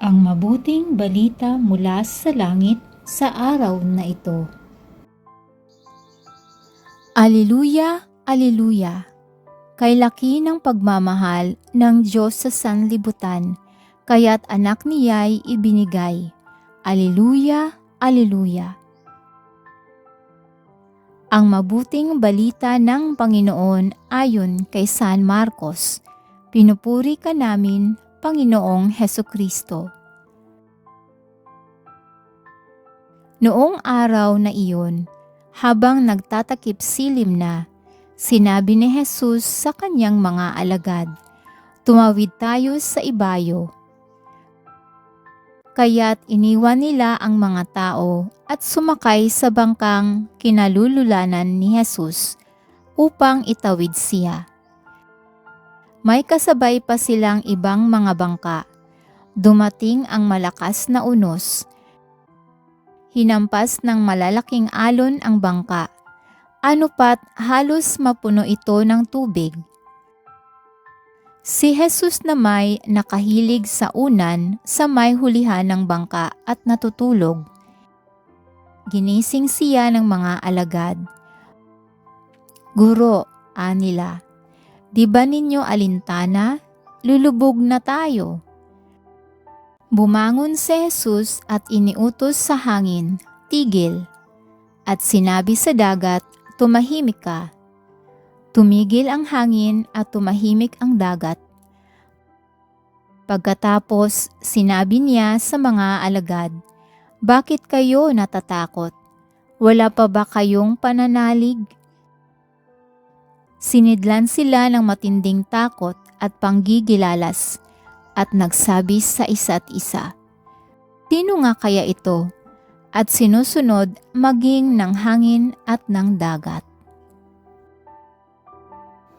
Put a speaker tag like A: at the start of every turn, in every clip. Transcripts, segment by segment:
A: ang mabuting balita mula sa langit sa araw na ito. Aleluya, Aleluya! Kay laki ng pagmamahal ng Diyos sa sanlibutan, kaya't anak niya'y ibinigay. Aleluya, Aleluya! Ang mabuting balita ng Panginoon ayon kay San Marcos. Pinupuri ka namin, Panginoong Heso Kristo. Noong araw na iyon, habang nagtatakip silim na, sinabi ni Jesus sa kanyang mga alagad, Tumawid tayo sa ibayo. Kaya't iniwan nila ang mga tao at sumakay sa bangkang kinalululanan ni Jesus upang itawid siya. May kasabay pa silang ibang mga bangka. Dumating ang malakas na unos. Hinampas ng malalaking alon ang bangka. Ano pat halos mapuno ito ng tubig. Si Jesus na may nakahilig sa unan sa may hulihan ng bangka at natutulog. Ginising siya ng mga alagad. Guro, anila, di ba ninyo alintana? Lulubog na tayo. Bumangon si Jesus at iniutos sa hangin, tigil. At sinabi sa dagat, tumahimik ka. Tumigil ang hangin at tumahimik ang dagat. Pagkatapos, sinabi niya sa mga alagad, Bakit kayo natatakot? Wala pa ba kayong pananalig? Sinidlan sila ng matinding takot at panggigilalas at nagsabi sa isa't isa, Sino nga kaya ito? At sinusunod maging ng hangin at ng dagat.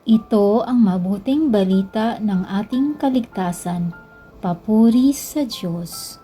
A: Ito ang mabuting balita ng ating kaligtasan. Papuri sa Diyos.